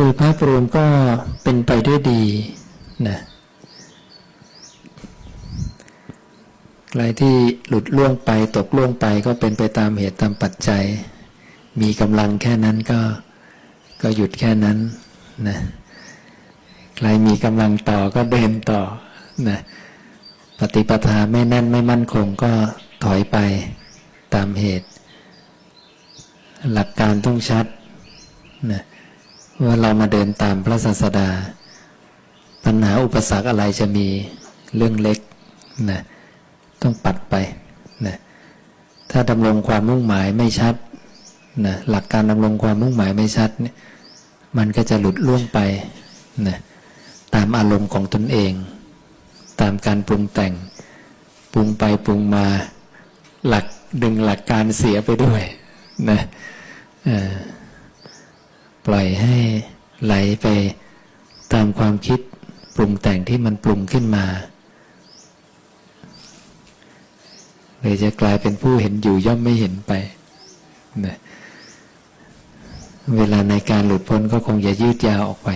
โดยภาพรวมก็เป็นไปด้วยดีนะอะไรที่หลุดล่วงไปตกล่วงไปก็เป็นไปตามเหตุตามปัจจัย มีกำลังแค่นั้นก็ก็หยุดแค่นั้นนะใครมีกำลังต่อก็เดินต่อนะปฏิปทาไม่แน่นไม่มั่นคงก็ถอยไปตามเหตุ หลักการต้องชัดนะ ว่าเรามาเดินตามพระศาสดา ปัญหาอุปสรรคอะไรจะมีเรื่องเล็กนะต้องปัดไปนะถ้าดำรงความมุ่งหมายไม่ชัดนะหลักการดำรงความมุ่งหมายไม่ชัดเนี่ยมันก็จะหลุดล่วงไปนะตามอารมณ์ของตนเอง ตามการปรุงแต่ง ปรุงไปปรุงมาหลักดึงหลักการเสียไปด้วยนะอ่อ ปล่อยให้ไหลไปตามความคิดปรุงแต่งที่มันปรุงขึ้นมาเลยจะกลายเป็นผู้เห็นอยู่ย่อมไม่เห็นไปนะเวลาในการหลุดพ้นก็คงจะยืดยาวออกไป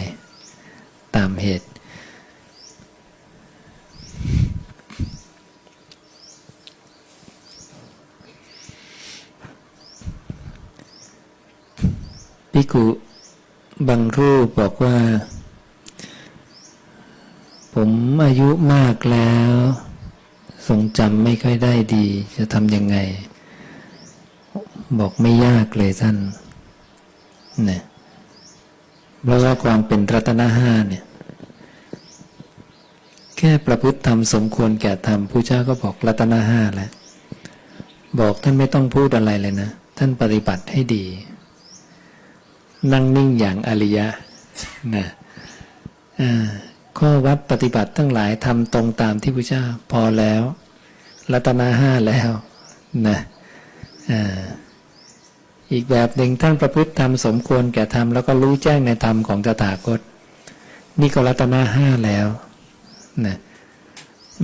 ตามเหตุ พิกุ บางรูปบอกว่า ผมอายุมากแล้ว ทรงจำไม่ค่อยได้ดี จะทำยังไง บอกไม่ยากเลยท่านเนี่ยเพราะว่าความเป็นรัตนห้าเนี่ย แค่ประพฤติธรรมสมควรแก่ธรรมผู้เจ้าก็บอกรัตนห้าแล้ว บอกท่านไม่ต้องพูดอะไรเลยนะ ท่านปฏิบัติให้ดี นั่งนิ่งอย่างอริยะนะข้อวัดปฏิบัติทั้งหลายทำตรงตามที่พระเจ้าพอแล้วรัตนาห้าแล้วนะอีกแบบหนึ่งท่านประพฤติธรรมสมควรแก่ธรรมแล้วก็รู้แจ้งในธรรมของตถาคต นี่ก็รัตนาห้าแล้วนะ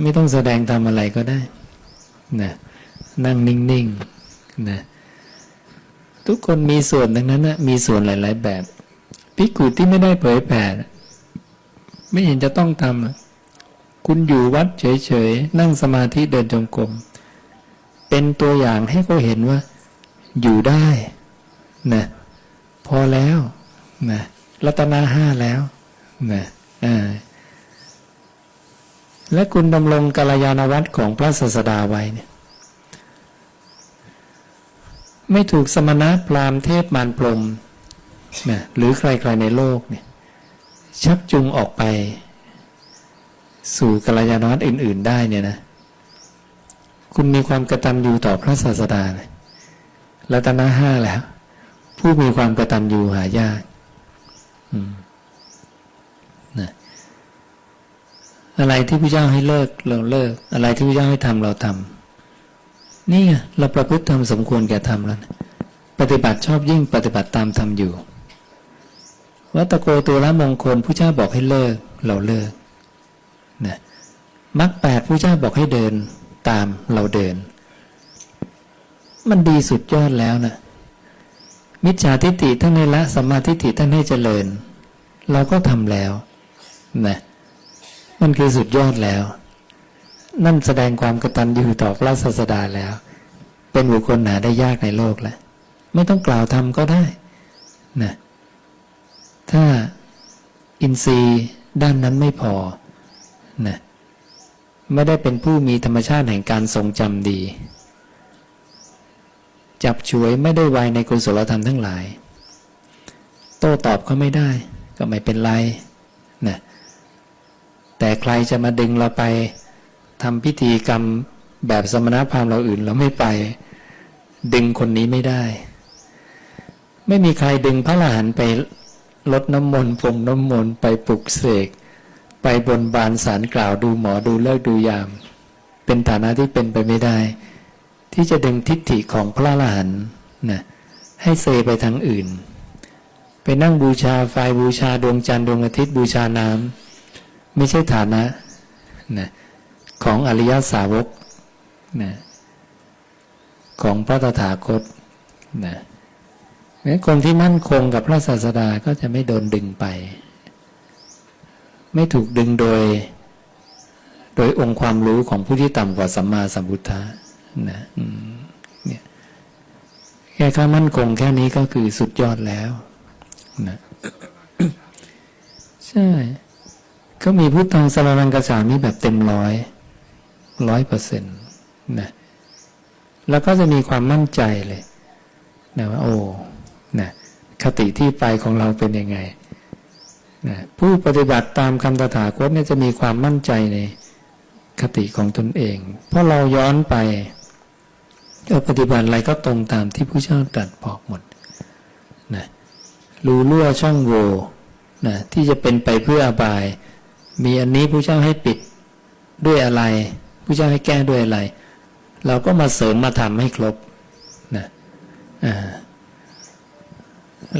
ไม่ต้องแสดงธรรมอะไรก็ได้นะนั่งนิ่งๆนะ ทุกคนมีส่วนดังนั้นนะมีส่วนหลาย ๆ แบบพิกุที่ไม่ได้เผยแผ่ไม่เห็นจะต้องทำคุณอยู่วัดเฉย ๆ นั่งสมาธิเดินจงกรมเป็นตัวอย่างให้เขาเห็นว่า อยู่ได้นะพอแล้วนะรัตนาห้าแล้วนะอ่าและคุณดำรงกัลยาณวัตรของพระศาสดาไว้เนี่ย ไม่ถูกสมณะพราหมณ์เทพมารพรมนะหรือใครๆในโลกเนี่ยชักจูงออกไป สู่กัลยาณวัตรอื่น ๆ ได้เนี่ยนะ คุณมีความกระตัญญูต่อพระศาสดาลยรัตนะห้าแล้ว ผู้มีความกระตัญญูหายากอืมนะอะไรที่พระเจ้าให้เลิกเราเลิก อะไรที่พระเจ้าให้ทำเราทำ นี่ไงเราประพฤติทำสมควรแก่ทำแล้วนะปฏิบัติชอบยิ่งปฏิบัติตามทำอยู่ วัตโกตัวละมงคลผู้เจ้าบอกให้เลิก เราเลิกนะมรรคแปดผู้เจ้าบอกให้เดินตามเราเดิน มันดีสุดยอดแล้วนะมิจฉาทิฏฐิท่านให้ละสัมมาทิฏฐิท่านให้เจริญ เราก็ทำแล้วนะมันคือสุดยอดแล้ว นั่นแสดงความกตัญญูต่อพระศาสดาแล้ว เป็นบุคคลหาได้ยากในโลกแล้วไม่ต้องกล่าวทำก็ได้นะถ้าอินทรีย์ด้านนั้นไม่พอนะไม่ได้เป็นผู้มีธรรมชาติแห่งการทรงจำดี จับฉวยไม่ได้ไวในกุศลธรรมทั้งหลาย โต้ตอบเขาไม่ได้ ก็ไม่เป็นไรนะแต่ใครจะมาดึงเราไป ทำพิธีกรรมแบบสมณพราหมณ์เราอื่นเราไม่ไป ดึงคนนี้ไม่ได้ ไม่มีใครดึงพระอรหันต์ไปลดน้ำมนต์พรมน้ำมนต์ไปปลุกเสกไปบนบานสารกล่าวดูหมอดูเลิกดูยาม เป็นฐานะที่เป็นไปไม่ได้ ที่จะดึงทิฏฐิของพระอรหันต์นะให้เซไปทางอื่น ไปนั่งบูชาไฟบูชาดวงจันทร์ดวงอาทิตย์บูชาน้ำไม่ใช่ฐานะนะ ของอริยสาวกนะของพระตถาคตนะคนที่มั่นคงกับพระศาสดาก็จะไม่โดนดึงไป ไม่ถูกดึงโดย โดยองค์ความรู้ของผู้ที่ต่ำกว่าสัมมาสัมพุทธะนะเนี่ยแค่ค่ามั่นคงแค่นี้ก็คือสุดยอดแล้วนะใช่ ก็มีพุทธังสรนังกระสามีแบบเต็มร้อย ร้อยเปอร์เซ็นต์นะแล้วก็จะมีความมั่นใจเลยนะว่าโอ้นะคติที่ไปของเราเป็นยังไงนะผู้ปฏิบัติตามคำตถาคตเนี่ยจะมีความมั่นใจในคติของตนเอง เพราะเราย้อนไปเออปฏิบัติอะไรก็ตรงตามที่ผู้เจ้าตรัสบอกหมดนะรู้รั่วช่องโหว่นะที่จะเป็นไปเพื่ออบาย มีอันนี้ผู้เจ้าให้ปิดด้วยอะไร ผู้เจ้าให้แก้ด้วยอะไร เราก็มาเสริมมาทำให้ครบนะ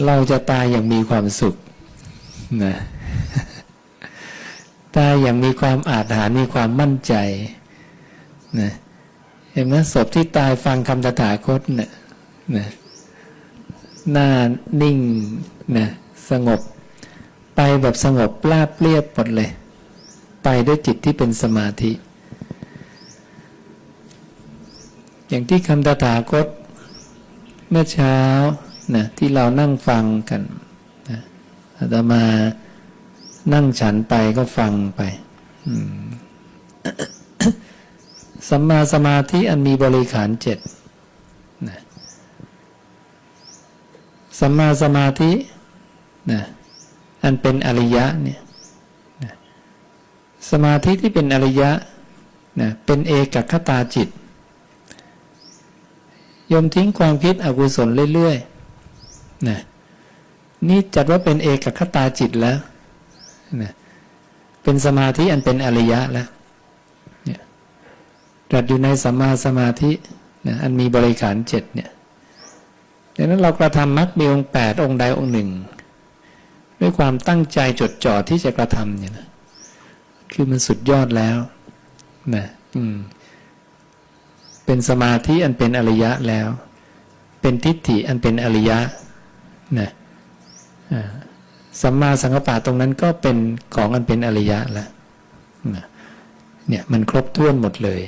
เราจะตายอย่างมีความสุขนะตายอย่างมีความอาถรรพ์มีความมั่นใจนะเห็นไหมศพที่ตายฟังคำตถาคตเนะ่ยนะหน้านิ่งนะสงบ ไปแบบสงบราบเรียบหมดเลย ไปด้วยจิตที่เป็นสมาธิ อย่างที่คำตถาคตเมื่อเช้านะที่เรานั่งฟังกันนะอาตมานั่งฉันไปก็ฟังไปสัมมาสมาธิอันมีบริขารเจ็ดนะสัมมาสมาธินะอันเป็นอริยะเนี่ยนะสมาธิที่เป็นอริยะนะเป็นเอกคตาจิต ยมทิ้งความคิดอกุศลเรื่อยๆนะนี่จัดว่าเป็นเอกคตาจิตแล้วนะเป็นสมาธิอันเป็นอริยะแล้วเนี่ยจัดอยู่ในสัมมาสมาธินะอันมีบริขารเจ็ดเนี่ยดังนั้นเรากระทำมรรคมีองค์แปดองค์ใดองค์หนึ่ง ด้วยความตั้งใจจดจ่อที่จะกระทำเนี่ยนะคือมันสุดยอดแล้วนะอืม เป็นสมาธิอันเป็นอริยะแล้ว เป็นทิฏฐิอันเป็นอริยะนะสัมมาสังกัปปะตรงนั้นก็เป็นของอันเป็นอริยะแล้วเนี่ยมันครบถ้วนหมดเลย